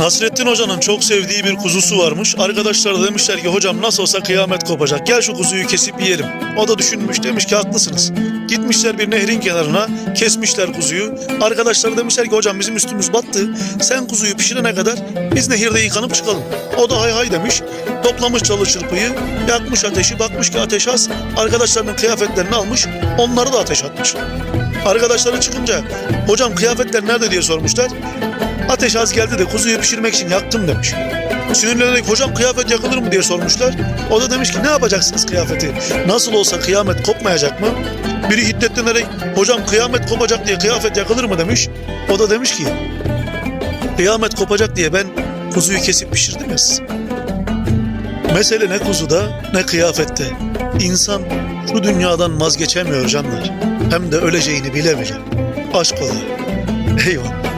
Nasrettin Hoca'nın çok sevdiği bir kuzusu varmış. Arkadaşlar da demişler ki hocam nasıl olsa kıyamet kopacak. Gel şu kuzuyu kesip yiyelim. O da düşünmüş demiş ki haklısınız. Gitmişler bir nehrin kenarına kesmişler kuzuyu. Arkadaşlar demişler ki hocam bizim üstümüz battı. Sen kuzuyu pişirene kadar biz nehirde yıkanıp çıkalım. O da hay hay demiş. Toplamış çalı çırpıyı, yakmış ateşi, bakmış ki ateş az. Arkadaşlarının kıyafetlerini almış, onları da ateş atmış. Arkadaşları çıkınca hocam kıyafetler nerede diye sormuşlar. Ateş az geldi de kuzuyu pişirmek için yaktım demiş. Sinirlenerek hocam kıyafet yakılır mı diye sormuşlar. O da demiş ki ne yapacaksınız kıyafeti? Nasıl olsa kıyamet kopmayacak mı? Biri hiddetlenerek hocam kıyamet kopacak diye kıyafet yakılır mı demiş. O da demiş ki kıyamet kopacak diye ben kuzuyu kesip pişirdim ya. Mesele ne kuzuda ne kıyafette. İnsan şu dünyadan vazgeçemiyor canlar. Hem de öleceğini bile bile. Aşk oluyor. Eyvallah.